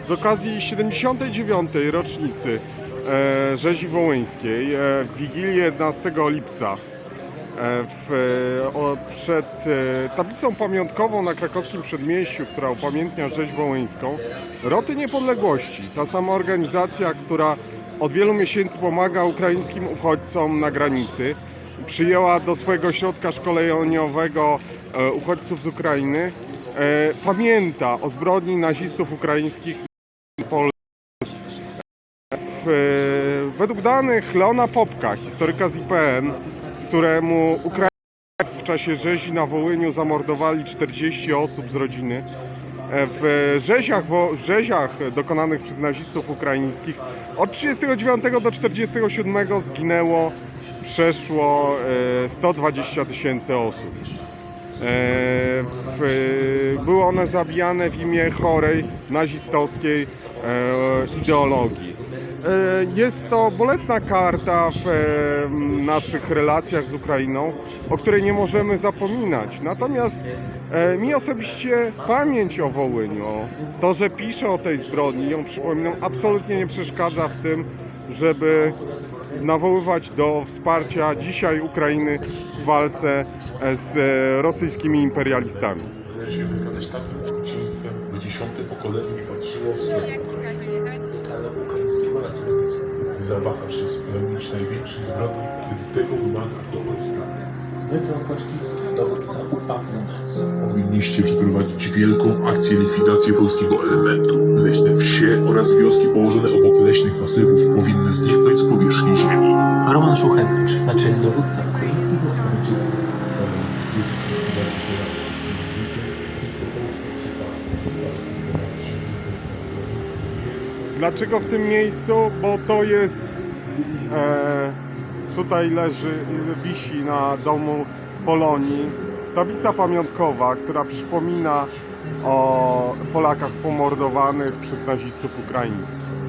z okazji 79. rocznicy e, rzezi wołyńskiej e, w Wigilię 11 lipca e, w, przed tablicą pamiątkową na krakowskim przedmieściu, która upamiętnia rzeź wołyńską, Roty Niepodległości, ta sama organizacja, która od wielu miesięcy pomaga ukraińskim uchodźcom na granicy, przyjęła do swojego środka szkoleniowego uchodźców z Ukrainy, pamięta o zbrodni nazistów ukraińskich. W, e, według danych Leona Popka, historyka z IPN, któremu Ukraińcy w czasie rzezi na Wołyniu zamordowali 40 osób z rodziny, e, w rzeziach, w rzeziach dokonanych przez nazistów ukraińskich od 39 do 47 zginęło przeszło e, 120 tysięcy osób. E, w, one zabijane w imię chorej nazistowskiej e, ideologii. E, Jest to bolesna karta w e, naszych relacjach z Ukrainą, o której nie możemy zapominać. Natomiast mi osobiście pamięć o Wołyniu, to, że piszę o tej zbrodni, ją przypominam, absolutnie nie przeszkadza w tym, żeby nawoływać do wsparcia dzisiaj Ukrainy w walce z rosyjskimi imperialistami. Należy wykazać takim okrucieństwem, by dziesiąte pokolenie nie patrzyło w stronę jechać? Ale ukraińskiego nacjonalizmu. Nie zawahasz się spełnić największej zbrodni, kiedy tego wymaga dobre sprawy. Mytro Kłaczkiwski, dowódca UPA Północ. Powinniście przeprowadzić wielką akcję likwidacji polskiego elementu. Leśne wsie oraz wioski położone obok leśnych masywów powinny zniknąć z powierzchni ziemi. Roman Szuchewicz, naczelny dowódca Dlaczego w tym miejscu? Bo to jest. E, tutaj leży, wisi na domu Polonii tablica pamiątkowa, która przypomina o Polakach pomordowanych przez nazistów ukraińskich.